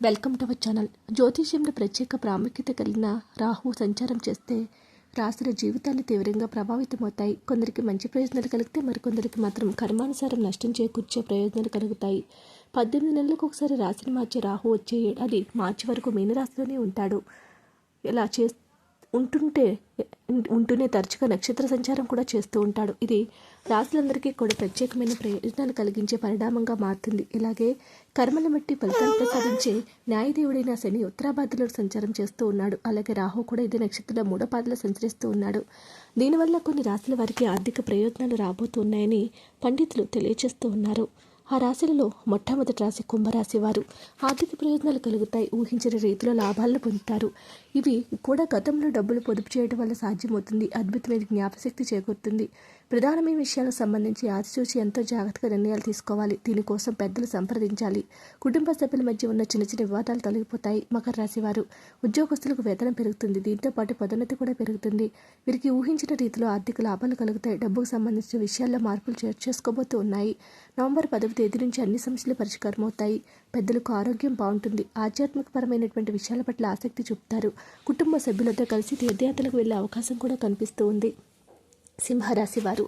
Welcome to our channel. జ్యోతిష్యంలో ప్రత్యేక ప్రాముఖ్యత కలిగిన రాహు సంచారం చేస్తే రాసుల జీవితాలు తీవ్రంగా ప్రభావితమవుతాయి. కొందరికి మంచి ప్రయోజనాలు కలిగితే మరికొందరికి మాత్రం కర్మానుసారం నష్టం చేకూర్చే ప్రయోజనాలు కలుగుతాయి. పద్దెనిమిది నెలలకు ఒకసారి రాశిని మార్చే రాహు వచ్చే ఏడాది మార్చి వరకు మీనరాశిలోనే ఉంటాడు. ఇలా చేస్తే ఉంటుంటే ఉంటూనే తరచుగా నక్షత్ర సంచారం కూడా చేస్తూ ఉంటాడు. ఇది రాశులందరికీ కూడా ప్రత్యేకమైన ప్రయోజనాలు కలిగించే పరిణామంగా మారుతుంది. ఇలాగే కర్మల మట్టి ఫలితాలు ప్రసాదించే న్యాయదేవుడైన శని ఉత్తరాబాద్లో సంచారం చేస్తూ ఉన్నాడు. అలాగే రాహు కూడా ఇదే నక్షత్రంలో మూడో పాదలో సంచరిస్తూ ఉన్నాడు. దీనివల్ల కొన్ని రాశుల వారికి ఆర్థిక ప్రయోజనాలు రాబోతున్నాయని పండితులు తెలియజేస్తూ ఉన్నారు. ఆ రాశులలో మొట్టమొదటి రాశి కుంభరాశి వారు ఆర్థిక ప్రయోజనాలు కలుగుతాయి ఊహించిన రీతిలో లాభాలను పొందుతారు. ఇవి కూడా గతంలో డబ్బులు పొదుపు చేయడం వల్ల సాధ్యమవుతుంది. అద్భుతమైన జ్ఞాపశక్తి చేకూరుతుంది. ప్రధానమైన విషయాలకు సంబంధించి ఆచిచూచి ఎంతో జాగ్రత్తగా నిర్ణయాలు తీసుకోవాలి. దీనికోసం పెద్దలు సంప్రదించాలి. కుటుంబ సభ్యుల మధ్య ఉన్న చిన్న చిన్న వివాదాలు తొలగిపోతాయి. మకర రాశి వారు ఉద్యోగస్తులకు వేతనం పెరుగుతుంది. దీంతో పాటు పదోన్నతి కూడా పెరుగుతుంది. వీరికి ఊహించిన రీతిలో ఆర్థిక లాభాలు కలుగుతాయి. డబ్బుకు సంబంధించిన విషయాల్లో మార్పులు చే- చేసుకోబోతూ ఉన్నాయి. నవంబర్ పదవి తేదీ నుంచి అన్ని సమస్యలు పరిష్కారం అవుతాయి పెద్దలకు ఆరోగ్యం బాగుంటుంది. ఆధ్యాత్మికపరమైనటువంటి విషయాల పట్ల ఆసక్తి చూపుతారు. కుటుంబ సభ్యులతో కలిసి తీర్థయాత్రలకు వెళ్ళే అవకాశం కూడా కనిపిస్తూ ఉంది సింహరాశి వారు.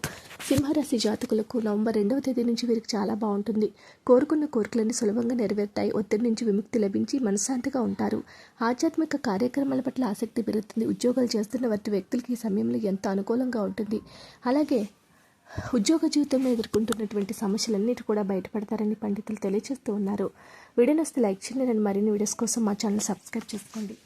సింహరాశి జాతకులకు నవంబర్ రెండవ తేదీ నుంచి వీరికి చాలా బాగుంటుంది. కోరుకున్న కోరికలన్నీ సులభంగా నెరవేరుతాయి. ఒత్తిడి నుంచి విముక్తి లభించి మనశ్శాంతిగా ఉంటారు. ఆధ్యాత్మిక కార్యక్రమాల పట్ల ఆసక్తి పెరుగుతుంది. ఉద్యోగాలు చేస్తున్న వంటి వ్యక్తులకి ఈ సమయంలో ఎంతో అనుకూలంగా ఉంటుంది. అలాగే ఉద్యోగ జీవితంలో ఎదుర్కొంటున్నటువంటి సమస్యలన్నిటి కూడా బయటపడతారని పండితులు తెలియజేస్తూ ఉన్నారు. వీడియో వస్తే లైక్ చేయండి. నేను మరిన్ని వీడియోస్ కోసం మా ఛానల్ సబ్స్క్రైబ్ చేసుకోండి.